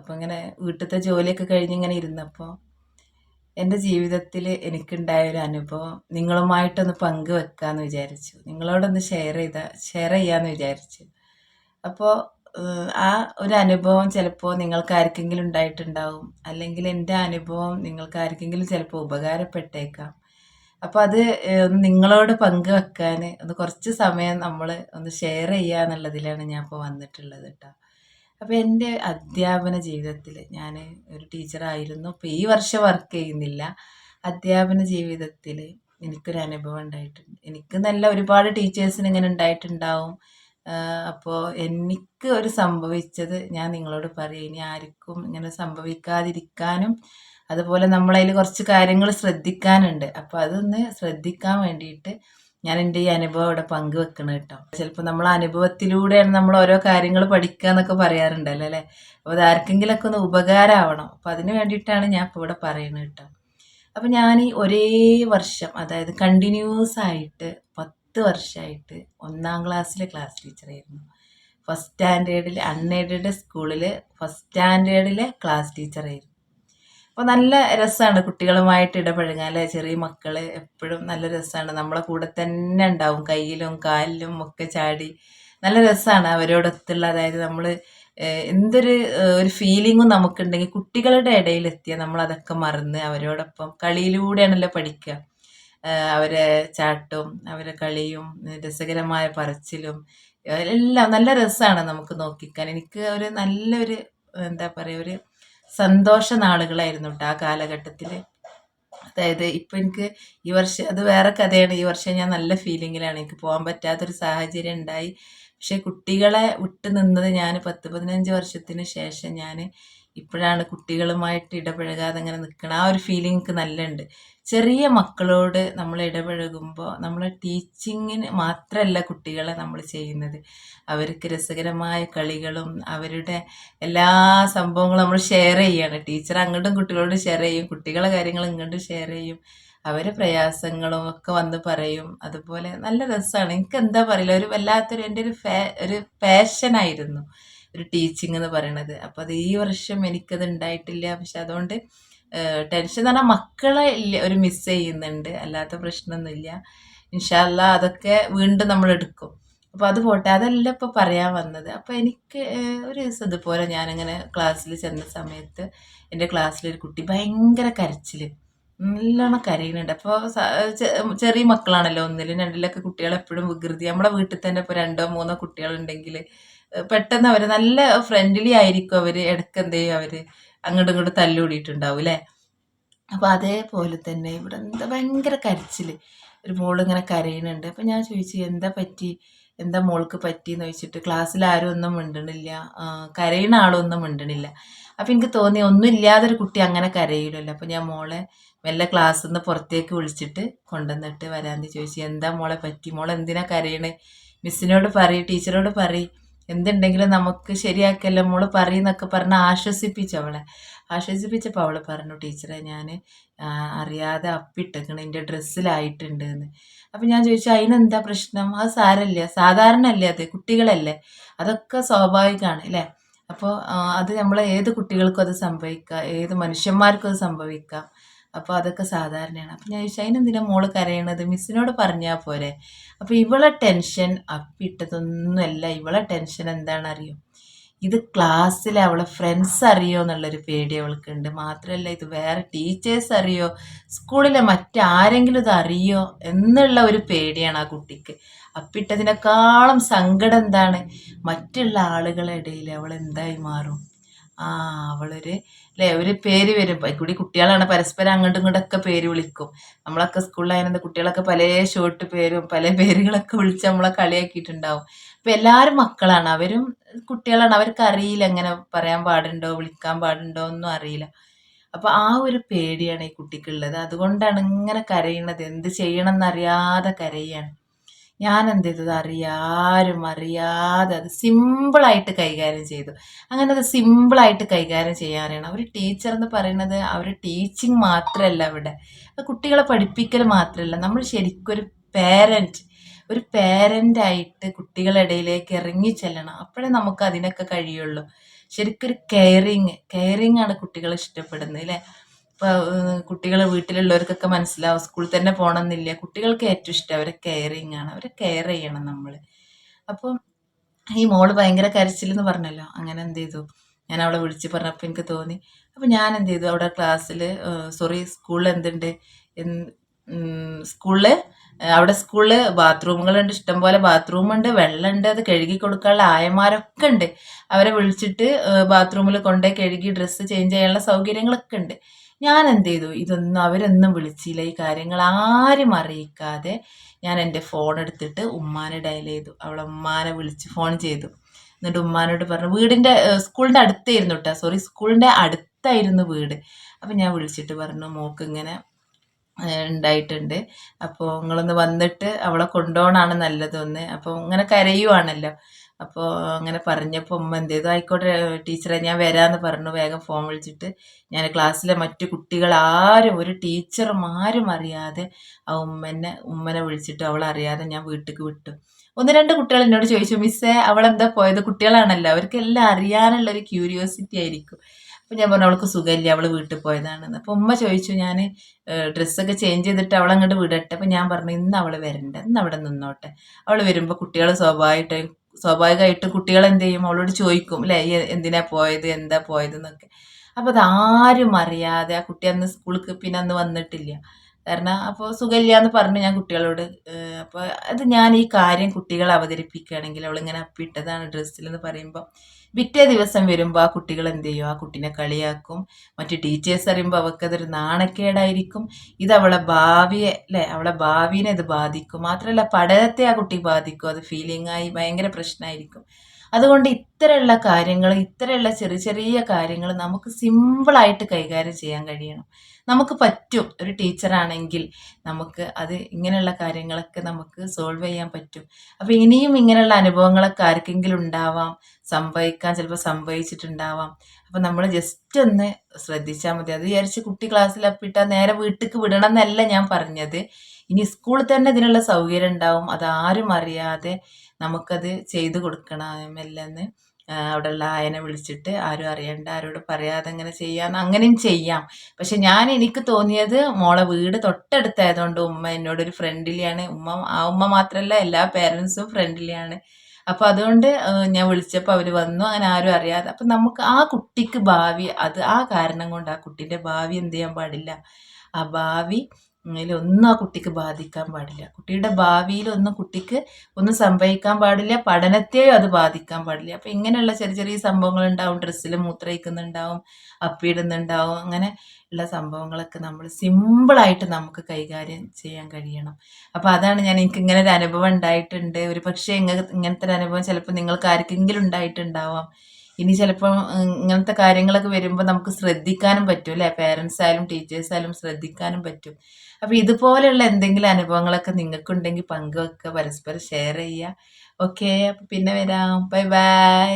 അപ്പോൾ ഇങ്ങനെ വീട്ടിലത്തെ ജോലിയൊക്കെ കഴിഞ്ഞ് ഇങ്ങനെ ഇരുന്നപ്പോൾ എന്റെ ജീവിതത്തിൽ എനിക്കുണ്ടായ ഒരു അനുഭവം നിങ്ങളുമായിട്ടൊന്ന് പങ്കുവെക്കാമെന്ന് വിചാരിച്ചു. നിങ്ങളോടൊന്ന് ഷെയർ ചെയ്ത ഷെയർ ചെയ്യാമെന്ന് വിചാരിച്ചു. അപ്പോൾ ആ ഒരു അനുഭവം ചിലപ്പോൾ നിങ്ങൾക്ക് ആർക്കെങ്കിലും ഉണ്ടായിട്ടുണ്ടാവും. അല്ലെങ്കിൽ എന്റെ അനുഭവം നിങ്ങൾക്ക് ആർക്കെങ്കിലും ചിലപ്പോൾ ഉപകാരപ്പെട്ടേക്കാം. അപ്പോൾ അത് നിങ്ങളോട് പങ്കുവെക്കാൻ ഒന്ന് കുറച്ച് സമയം നമ്മൾ ഒന്ന് ഷെയർ ചെയ്യുക എന്നുള്ളതിലാണ് ഞാൻ ഇപ്പോൾ വന്നിട്ടുള്ളത് കേട്ടോ അപ്പോൾ എന്റെ അധ്യാപന ജീവിതത്തിൽ ഞാൻ ഒരു ടീച്ചറായിരുന്നു. ഇപ്പോൾ ഈ വർഷം വർക്ക് ചെയ്യുന്നില്ല. അധ്യാപന ജീവിതത്തിൽ എനിക്കൊരു അനുഭവം ഉണ്ടായിട്ടുണ്ട്. എനിക്ക് നല്ല ഒരുപാട് ടീച്ചേഴ്സിന് ഇങ്ങനെ ഉണ്ടായിട്ടുണ്ടാവും. അപ്പോൾ എനിക്ക് ഒരു സംഭവിച്ചത് ഞാൻ നിങ്ങളോട് പറയും. ഇനി ആർക്കും ഇങ്ങനെ സംഭവിക്കാതിരിക്കാനും അതുപോലെ നമ്മളതിൽ കുറച്ച് കാര്യങ്ങൾ ശ്രദ്ധിക്കാനുണ്ട്. അപ്പോൾ അതൊന്ന് ശ്രദ്ധിക്കാൻ വേണ്ടിയിട്ട് ഞാൻ എന്റെ ഈ അനുഭവം അവിടെ പങ്കുവെക്കണം കേട്ടോ. ചിലപ്പോൾ നമ്മൾ അനുഭവത്തിലൂടെയാണ് നമ്മൾ ഓരോ കാര്യങ്ങൾ പഠിക്കുക എന്നൊക്കെ പറയാറുണ്ടല്ലോ അല്ലേ? അപ്പോൾ അത് ആർക്കെങ്കിലൊക്കെ ഒന്ന് ഉപകാരമാവണം അപ്പോൾ അതിന് വേണ്ടിയിട്ടാണ് ഞാൻ ഇപ്പോൾ ഇവിടെ പറയുന്നത് കേട്ടോ. അപ്പോൾ ഞാൻ ഈ ഒരേ വർഷം അതായത് കണ്ടിന്യൂസ് ആയിട്ട് പത്ത് വർഷമായിട്ട് ഒന്നാം ക്ലാസ്സിലെ ക്ലാസ് ടീച്ചറായിരുന്നു ഫസ്റ്റ് സ്റ്റാൻഡേർഡിൽ അൺഎയ്ഡഡ് സ്കൂളിൽ ഫസ്റ്റ് സ്റ്റാൻഡേർഡിലെ ക്ലാസ് ടീച്ചറായിരുന്നു അപ്പോൾ നല്ല രസമാണ് കുട്ടികളുമായിട്ട് ഇടപഴകാൻ അല്ലേ? ചെറിയ മക്കൾ എപ്പോഴും നല്ല രസമാണ് നമ്മളെ കൂടെ തന്നെ ഉണ്ടാവും. കയ്യിലും കാലിലും ഒക്കെ ചാടി. നല്ല രസമാണ് അവരോടൊത്തുള്ള അതായത് നമ്മൾ എന്തൊരു ഒരു ഫീലിങ്ങും നമുക്കുണ്ടെങ്കിൽ കുട്ടികളുടെ ഇടയിലെത്തിയാൽ നമ്മൾ അതൊക്കെ മറന്ന് അവരോടൊപ്പം കളിയിലൂടെയാണല്ലോ പഠിക്കുക. അവരെ ചാട്ടും അവരെ കളിയും രസകരമായ പറച്ചിലും എല്ലാം നല്ല രസമാണ് നമുക്ക് നോക്കിക്കാൻ. എനിക്ക് ഒരു നല്ലൊരു എന്താ പറയുക ഒരു സന്തോഷ നാളുകളായിരുന്നു കേട്ടോ ആ കാലഘട്ടത്തിൽ അതായത് ഇപ്പം എനിക്ക് ഈ വർഷം അത് വേറെ കഥയാണ്. ഈ വർഷം ഞാൻ നല്ല ഫീലിങ്ങിലാണ് എനിക്ക് പോകാൻ പറ്റാത്തൊരു സാഹചര്യം ഉണ്ടായി. പക്ഷെ കുട്ടികളെ വിട്ടു നിന്നത് ഞാൻ പത്ത് പതിനഞ്ച് വർഷത്തിന് ശേഷം ഞാൻ ഇപ്പോഴാണ് കുട്ടികളുമായിട്ട് ഇടപഴകാതെ അങ്ങനെ നിൽക്കണം ആ ഒരു ഫീലിംഗ് എനിക്ക് നല്ലുണ്ട്. ചെറിയ മക്കളോട് നമ്മൾ ഇടപഴകുമ്പോൾ നമ്മൾ ടീച്ചിങ്ങിന് മാത്രമല്ല കുട്ടികളെ നമ്മൾ ചെയ്യുന്നത്. അവർക്ക് രസകരമായ കളികളും അവരുടെ എല്ലാ സംഭവങ്ങളും നമ്മൾ ഷെയർ ചെയ്യാണ്. ടീച്ചർ അങ്ങോട്ടും കുട്ടികളോട് ഷെയർ ചെയ്യും. കുട്ടികളെ കാര്യങ്ങൾ ഇങ്ങോട്ടും ഷെയർ ചെയ്യും. അവരെ പ്രയാസങ്ങളും ഒക്കെ വന്ന് പറയും. അതുപോലെ നല്ല രസമാണ് എനിക്ക് എന്താ പറയില്ല. ഒരു വല്ലാത്തൊരു എന്റെ ഒരു ഫാ ഒരു പാഷനായിരുന്നു ഒരു ടീച്ചിങ് എന്ന് പറയണത്. അപ്പോൾ അത് ഈ വർഷം എനിക്കത് ഉണ്ടായിട്ടില്ല പക്ഷെ അതുകൊണ്ട് ടെൻഷൻ എന്ന് പറഞ്ഞാൽ മക്കളെ ഒരു മിസ് ചെയ്യുന്നുണ്ട്. അല്ലാത്ത പ്രശ്നമൊന്നുമില്ല ഇൻഷാല്ല അതൊക്കെ വീണ്ടും നമ്മൾ എടുക്കും. അപ്പോൾ അത് പോട്ടെ. അതല്ല ഇപ്പോൾ പറയാൻ വന്നത്. അപ്പോൾ എനിക്ക് ഒരു ദിവസം ഇതുപോലെ ഞാനിങ്ങനെ ക്ലാസ്സിൽ ചെന്ന സമയത്ത് എന്റെ ക്ലാസ്സിലൊരു കുട്ടി ഭയങ്കര കരച്ചിൽ നല്ലോണം കരയുന്നുണ്ട്. അപ്പോൾ ചെറിയ മക്കളാണല്ലോ ഒന്നിലും. രണ്ടിലൊക്കെ കുട്ടികൾ എപ്പോഴും വികൃതി. നമ്മുടെ വീട്ടിൽ തന്നെ ഇപ്പോൾ രണ്ടോ മൂന്നോ കുട്ടികൾ ഉണ്ടെങ്കിൽ പെട്ടെന്ന് അവർ നല്ല ഫ്രണ്ട്ലി ആയിരിക്കും അവർ. ഇടയ്ക്ക് എന്ത് ചെയ്യും അവർ അങ്ങോട്ടും ഇങ്ങോട്ടും തല്ലുകൂടിയിട്ടുണ്ടാവും അല്ലേ അപ്പോൾ അതേപോലെ തന്നെ ഇവിടെ എന്താ ഭയങ്കര കരച്ചിൽ ഒരു മോൾ ഇങ്ങനെ കരയുന്നുണ്ട്. അപ്പം ഞാൻ ചോദിച്ചു എന്താ പറ്റി? എന്താ മോൾക്ക് പറ്റിയെന്ന് ചോദിച്ചിട്ട് ക്ലാസ്സിൽ ആരും ഒന്നും മിണ്ടണില്ല. കരയുന്ന ആളൊന്നും മിണ്ടണില്ല. അപ്പം എനിക്ക് തോന്നി ഒന്നും ഇല്ലാതൊരു കുട്ടി അങ്ങനെ കരയില്ലല്ലോ അപ്പം ഞാൻ മോളെ മെല്ലെ ക്ലാസ്സിൽ നിന്ന് പുറത്തേക്ക് വിളിച്ചിട്ട് കൊണ്ടുവന്നിട്ട് വരാമെന്ന് ചോദിച്ചു. എന്താ മോളെ പറ്റി? മോളെ എന്തിനാ കരയണേ? മിസ്സിനോട് പറയും ടീച്ചറോട് പറയും. എന്തുണ്ടെങ്കിലും നമുക്ക് ശരിയാക്കല്ലോ. മോൾ പറയുന്നൊക്കെ പറഞ്ഞ് ആശ്വസിപ്പിച്ചു അവളെ. ആശ്വസിപ്പിച്ചപ്പോൾ അവൾ പറഞ്ഞു ടീച്ചറെ ഞാൻ അറിയാതെ അപ്പിട്ടേക്കണം. എന്റെ ഡ്രസ്സിലായിട്ടുണ്ട് എന്ന് അപ്പം ഞാൻ ചോദിച്ചു അതിനെന്താ പ്രശ്നം? അത് സാരല്ല. സാധാരണ അല്ലേ അത്? കുട്ടികളല്ലേ? അതൊക്കെ സ്വാഭാവികമാണ് അല്ലേ അപ്പോൾ അത് നമ്മൾ ഏത് കുട്ടികൾക്കും അത് സംഭവിക്കാം. ഏത് മനുഷ്യന്മാർക്കും അത് സംഭവിക്കാം. അപ്പോൾ അതൊക്കെ സാധാരണയാണ്. അപ്പം ഞാൻ ചോദിച്ചു അതിനെന്തിനാ മോൾ കരയണത്? മിസ്സിനോട് പറഞ്ഞാൽ പോരെ. അപ്പോൾ ഇവളെ ടെൻഷൻ അപ്പിട്ടതൊന്നുമല്ല ഇവളെ ടെൻഷൻ എന്താണെന്നറിയോ? ഇത് ക്ലാസ്സിൽ അവളെ ഫ്രണ്ട്സ് അറിയോ എന്നുള്ളൊരു പേടി അവൾക്കുണ്ട്. മാത്രമല്ല ഇത് വേറെ ടീച്ചേഴ്സ് അറിയോ? സ്കൂളിലെ മറ്റാരെങ്കിലും ഇത് അറിയോ? എന്നുള്ള ഒരു പേടിയാണ് ആ കുട്ടിക്ക്. അപ്പിട്ടതിനേക്കാളും സങ്കടം എന്താണ്? മറ്റുള്ള ആളുകളുടെ ഇടയിൽ അവൾ എന്തായി മാറും? ആ അവളൊരു അല്ലേ ഒരു പേര് വരും കൂടി കുട്ടികളാണ് പരസ്പരം അങ്ങോട്ടും ഇങ്ങോട്ടൊക്കെ പേര് വിളിക്കും. നമ്മളൊക്കെ സ്കൂളിലായിരുന്ന കുട്ടികളൊക്കെ പല ഷോർട്ട് പേരും പല പേരുകളൊക്കെ വിളിച്ച് നമ്മളെ കളിയാക്കിയിട്ടുണ്ടാവും. അപ്പം എല്ലാവരും മക്കളാണ്. അവരും കുട്ടികളാണ്. അവർക്ക് അറിയില്ല എങ്ങനെ പറയാൻ പാടുണ്ടോ വിളിക്കാൻ പാടുണ്ടോ ഒന്നും അറിയില്ല. അപ്പോൾ ആ ഒരു പേടിയാണ് ഈ കുട്ടിക്കുള്ളത്. അതുകൊണ്ടാണ് ഇങ്ങനെ കരയണത് എന്ത് ചെയ്യണം എന്നറിയാതെ കരയാണ്. ഞാൻ എന്ത് ചെയ്തത് അറിയാരും അറിയാതെ അത് സിമ്പിളായിട്ട് കൈകാര്യം ചെയ്തു. അങ്ങനെ അത് സിമ്പിളായിട്ട് കൈകാര്യം ചെയ്യാനാണ്. അവർ ടീച്ചർ എന്ന് പറയുന്നത് അവർ ടീച്ചിങ് മാത്രമല്ല അവിടെ കുട്ടികളെ പഠിപ്പിക്കൽ മാത്രമല്ല നമ്മൾ ശരിക്കും ഒരു പേരന്റ് ഒരു പേരന്റായിട്ട് കുട്ടികളുടെ ഇടയിലേക്ക് ഇറങ്ങി ചെല്ലണം. അപ്പോഴേ നമുക്ക് അതിനൊക്കെ കഴിയുള്ളൂ. ശരിക്കൊരു കെയറിങ് കെയറിങ് ആണ് കുട്ടികൾ ഇഷ്ടപ്പെടുന്നത് അല്ലേ ഇപ്പോൾ കുട്ടികൾ വീട്ടിലുള്ളവർക്കൊക്കെ മനസ്സിലാവും സ്കൂളിൽ തന്നെ പോകണമെന്നില്ല കുട്ടികൾക്ക് ഏറ്റവും ഇഷ്ടം അവരെ കെയറിങ് ആണ്. അവരെ കെയർ ചെയ്യണം നമ്മൾ അപ്പം ഈ മോൾ ഭയങ്കര കരച്ചിലെന്ന് പറഞ്ഞല്ലോ. അങ്ങനെ എന്ത് ചെയ്തു? ഞാൻ അവളെ വിളിച്ച് പറഞ്ഞപ്പോൾ എനിക്ക് തോന്നി. അപ്പം ഞാൻ എന്ത് ചെയ്തു? അവിടെ ക്ലാസ്സിൽ സോറി സ്കൂളിൽ എന്തുണ്ട്? സ്കൂളിൽ അവിടെ സ്കൂളിൽ ബാത്റൂമുകളുണ്ട് ഇഷ്ടംപോലെ ബാത്റൂമുണ്ട് വെള്ളമുണ്ട് അത് കഴുകി കൊടുക്കാനുള്ള ആയമാരൊക്കെ ഉണ്ട്. അവരെ വിളിച്ചിട്ട് ബാത്റൂമിൽ കൊണ്ടുപോയി കഴുകി ഡ്രസ്സ് ചേഞ്ച് ചെയ്യാനുള്ള സൗകര്യങ്ങളൊക്കെ ഉണ്ട്. ഞാൻ എന്ത് ചെയ്തു ഇതൊന്നും അവരൊന്നും വിളിച്ചില്ല. ഈ കാര്യങ്ങൾ ആരും അറിയിക്കാതെ ഞാൻ എന്റെ ഫോൺ എടുത്തിട്ട് ഉമ്മാനെ ഡയൽ ചെയ്തു. അവളെ ഉമ്മാനെ വിളിച്ച് ഫോൺ ചെയ്തു. എന്നിട്ട് ഉമ്മാനോട് പറഞ്ഞു വീടിന്റെ സ്കൂളിന്റെ അടുത്തായിരുന്നു കേട്ടോ സോറി സ്കൂളിന്റെ അടുത്തായിരുന്നു വീട്. അപ്പം ഞാൻ വിളിച്ചിട്ട് പറഞ്ഞു മോക്ക് ഇങ്ങനെ ഉണ്ടായിട്ടുണ്ട്. അപ്പോൾ നിങ്ങളൊന്ന് വന്നിട്ട് അവളെ കൊണ്ടുപോകണമാണ് നല്ലതൊന്ന്. അപ്പോൾ ഇങ്ങനെ കരയുവാണല്ലോ. അപ്പോൾ അങ്ങനെ പറഞ്ഞപ്പോൾ ഉമ്മ എന്ത് ചെയ്തു ആയിക്കോട്ടെ ടീച്ചറെ ഞാൻ വരാമെന്ന് പറഞ്ഞു. വേഗം ഫോൺ വിളിച്ചിട്ട് ഞാൻ ക്ലാസ്സിലെ മറ്റു കുട്ടികൾ ആരും ഒരു ടീച്ചറും ആരും അറിയാതെ ആ ഉമ്മനെ ഉമ്മനെ വിളിച്ചിട്ട് അവൾ അറിയാതെ ഞാൻ വീട്ടിലേക്ക് വിട്ടു. ഒന്ന് രണ്ട് കുട്ടികൾ എന്നോട് ചോദിച്ചു മിസ്സേ അവളെന്താ പോയത്? കുട്ടികളാണല്ലോ. അവർക്ക് എല്ലാം അറിയാനുള്ള ഒരു ക്യൂരിയോസിറ്റി ആയിരിക്കും. അപ്പം ഞാൻ പറഞ്ഞു അവൾക്ക് സുഖമില്ല. അവൾ വീട്ടിൽ പോയതാണെന്ന്. അപ്പോൾ ഉമ്മ ചോദിച്ചു ഞാൻ ഡ്രസ്സൊക്കെ ചേഞ്ച് ചെയ്തിട്ട് അവൾ അങ്ങോട്ട് വിടട്ടെ. അപ്പം ഞാൻ പറഞ്ഞു ഇന്ന് അവൾ വരണ്ട. ഇന്ന് അവിടെ നിന്നോട്ടെ. അവൾ വരുമ്പോൾ കുട്ടികൾ സ്വാഭാവികമായിട്ടും സ്വാഭാവികമായിട്ട് കുട്ടികൾ എന്ത് ചെയ്യും? അവളോട് ചോദിക്കും അല്ലേ എന്തിനാ പോയത്? എന്താ പോയത് എന്നൊക്കെ അപ്പോൾ അതാരും അറിയാതെ ആ കുട്ടി അന്ന് സ്കൂളിൽ പിന്നെ അന്ന് വന്നിട്ടില്ല. കാരണം അപ്പോൾ സുഖമില്ല എന്ന് പറഞ്ഞു ഞാൻ കുട്ടികളോട് അപ്പോൾ അത് ഞാൻ ഈ കാര്യം കുട്ടികളെ അവതരിപ്പിക്കുകയാണെങ്കിൽ അവളിങ്ങനെ അപ്പിട്ടതാണ് ഡ്രസ്സിൽ എന്ന് പറയുമ്പോൾ പിറ്റേ ദിവസം വരുമ്പോൾ ആ കുട്ടികൾ എന്ത് ചെയ്യും? ആ കുട്ടീനെ കളിയാക്കും. മറ്റു ടീച്ചേഴ്സ് അറിയുമ്പോൾ അവൾക്കതൊരു നാണക്കേടായിരിക്കും. ഇത് അവളെ ഭാവിയെ അല്ലേ? അവളെ ഭാവിനെ ഇത് ബാധിക്കും. മാത്രമല്ല പഠനത്തെ ആ കുട്ടി ബാധിക്കും. അത് ഫീലിംഗ് ആയി ഭയങ്കര പ്രശ്നമായിരിക്കും. അതുകൊണ്ട് ഇത്തരമുള്ള കാര്യങ്ങൾ ഇത്തരമുള്ള ചെറിയ ചെറിയ കാര്യങ്ങൾ നമുക്ക് സിമ്പിളായിട്ട് കൈകാര്യം ചെയ്യാൻ കഴിയണം. നമുക്ക് പറ്റും. ഒരു ടീച്ചറാണെങ്കിൽ നമുക്ക് അത് ഇങ്ങനെയുള്ള കാര്യങ്ങളൊക്കെ നമുക്ക് സോൾവ് ചെയ്യാൻ പറ്റും. അപ്പോൾ ഇനിയും ഇങ്ങനെയുള്ള അനുഭവങ്ങളൊക്കെ ആർക്കെങ്കിലും ഉണ്ടാവാം. സംഭവിക്കാൻ ചിലപ്പോൾ സംഭവിച്ചിട്ടുണ്ടാവാം. അപ്പോൾ നമ്മൾ ജസ്റ്റ് ഒന്ന് ശ്രദ്ധിച്ചാൽ മതി. അത് വിചാരിച്ച് കുട്ടി ക്ലാസ്സിൽ അപ്പിട്ടാൽ നേരെ വീട്ടിലേക്ക് വിടണം എന്നല്ല ഞാൻ പറഞ്ഞത്. ഇനി സ്കൂളിൽ തന്നെ ഇതിനുള്ള സൗകര്യം ഉണ്ടാവും. അതാരും അറിയാതെ നമുക്കത് ചെയ്തു കൊടുക്കണം മെല്ലെന്ന് അവിടെയുള്ള ആയനെ വിളിച്ചിട്ട് ആരും അറിയണ്ട ആരോട് പറയാതെ അങ്ങനെ ചെയ്യാന്ന് അങ്ങനെയും ചെയ്യാം. പക്ഷെ ഞാൻ എനിക്ക് തോന്നിയത് മോളെ വീട് തൊട്ടടുത്തായതുകൊണ്ട് ഉമ്മ എന്നോടൊരു ഫ്രണ്ട്ലിയാണ് ഉമ്മ ആ ഉമ്മ മാത്രമല്ല എല്ലാ പേരൻസും ഫ്രണ്ട്ലിയാണ് അപ്പോൾ അതുകൊണ്ട് ഞാൻ വിളിച്ചപ്പോൾ അവർ വന്നു. അങ്ങനെ ആരും അറിയാതെ. അപ്പം നമുക്ക് ആ കുട്ടിക്ക് ഭാവി അത് ആ കാരണം കൊണ്ട് ആ കുട്ടീന്റെ ഭാവി എന്ത് ചെയ്യാൻ പാടില്ല. ആ ഭാവി ഒന്നും ആ കുട്ടിക്ക് ബാധിക്കാൻ പാടില്ല. കുട്ടിയുടെ ഭാവിയിലൊന്നും കുട്ടിക്ക് ഒന്നും സംഭവിക്കാൻ പാടില്ല പഠനത്തെയും അത് ബാധിക്കാൻ പാടില്ല. അപ്പം ഇങ്ങനെയുള്ള ചെറിയ ചെറിയ സംഭവങ്ങൾ ഉണ്ടാവും ഡ്രസ്സിൽ മൂത്രയിക്കുന്നുണ്ടാവും അപ്പിയിടുന്നുണ്ടാവും അങ്ങനെ ഉള്ള സംഭവങ്ങളൊക്കെ നമ്മൾ സിമ്പിളായിട്ട് നമുക്ക് കൈകാര്യം ചെയ്യാൻ കഴിയണം. അപ്പോൾ അതാണ് ഞാൻ എനിക്ക് ഇങ്ങനെ ഒരു അനുഭവം ഉണ്ടായിട്ടുണ്ട്. ഒരു പക്ഷേ ഇങ്ങനത്തെ ഒരു അനുഭവം ചിലപ്പോൾ നിങ്ങൾക്ക് ആർക്കെങ്കിലും ഉണ്ടായിട്ടുണ്ടാവാം. ഇനി ചിലപ്പോൾ ഇങ്ങനത്തെ കാര്യങ്ങളൊക്കെ വരുമ്പോൾ നമുക്ക് ശ്രദ്ധിക്കാനും പറ്റും അല്ലേ? പേരൻസ് ആയാലും ടീച്ചേഴ്സ് ആയാലും ശ്രദ്ധിക്കാനും പറ്റും. അപ്പോൾ ഇതുപോലെയുള്ള എന്തെങ്കിലും അനുഭവങ്ങളൊക്കെ നിങ്ങൾക്കുണ്ടെങ്കിൽ പങ്കുവെക്കുക പരസ്പരം ഷെയർ ചെയ്യുക. ഓക്കെ അപ്പോൾ പിന്നെ വരാം. Bye bye